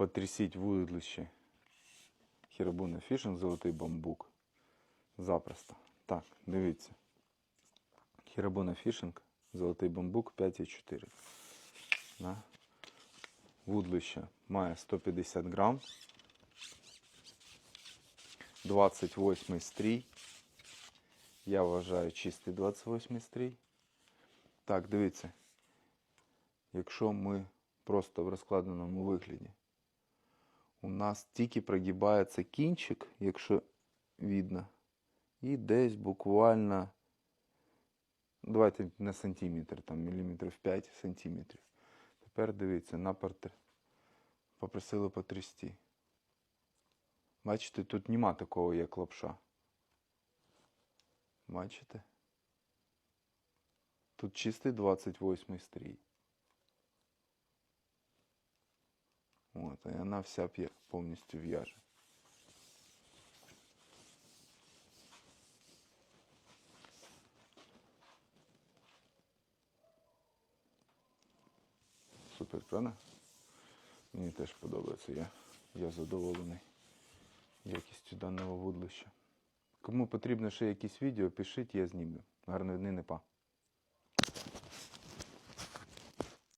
потрясіть вудлище. Хірабуна фішинг, золотий бамбук. Запросто. Так, дивіться. Хірабуна фішинг, золотий бамбук 5,4. Да? Вудлище має 150 грам. 28 стрій. Я вважаю чистий 28 стрій. Так, дивіться. Якщо ми просто в розкладеному вигляді, у нас тільки прогибається кінчик, якщо видно, і десь буквально, давайте на сантиметр, там міліметрів 5 сантиметрів. Тепер дивіться, на портрет. Попросили потрясти. Бачите, тут нема такого, як лапша. Бачите? Тут чистий 28 стрій. От, і вона вся п'є, повністю в'яже. Супер, правда? Мені теж подобається. Я, я задоволений якістю даного вудлища. Кому потрібно ще якісь відео, пишіть, я знімлю. Гарної дни, не па.